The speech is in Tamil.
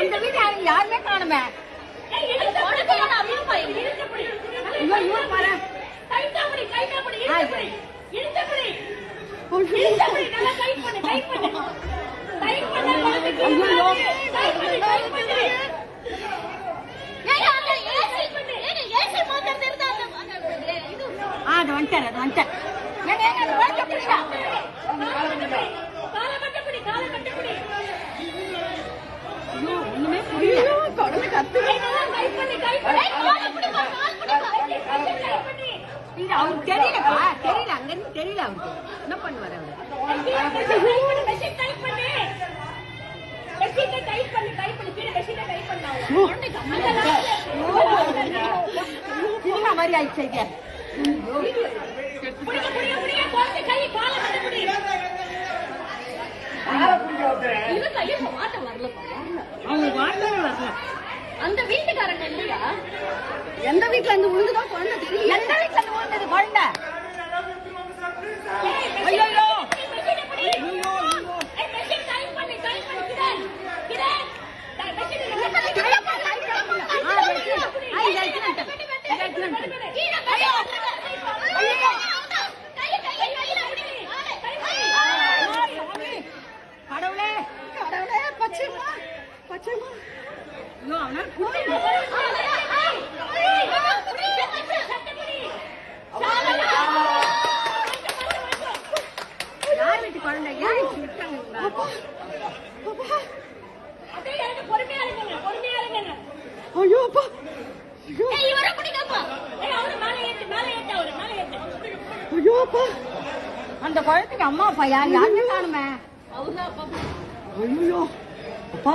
அந்த வீட்டை யாருமே காணுமே அது வந்துட்டேன் ஒண்ணுமே புரியல குழந்தை கத்து அவருக்கு தெரியலப்பா தெரியல அங்க இருந்து தெரியல அவருக்கு என்ன பண்ணுவார் மாதிரி ஆயிடுச்சு அவங்க வாட்டவே வரல அந்த வீட்டுக்காரங்க இல்லையா? எந்த வீட்டுல இருந்து விழுந்துதான் குழந்தை தெரியல எந்த வீட்டுல இருந்து விழுந்தது குழந்தை ஐயோ ஐயோ ஐயோ ஐயோ ஆ, இது எடுத்துட்டு ஆ, இது எடுத்துட்டு இது எடுத்துட்டு ஐயோ ஐயோ ஆ, சாமி. கடவுளே கடவுளே பச்சைமா பச்சைமா ஐயோ அவனால புரியல யார் வீட்டு குழந்தை ஏன் இப்படி விட்டாங்க இவங்க? ஐயோ அப்பா ஐயோ ஐயோ. அப்பா. அந்த குழந்தைக்கு அம்மா அப்பா யார்? யாருமே காணுமே? ஐயோ. அப்பா.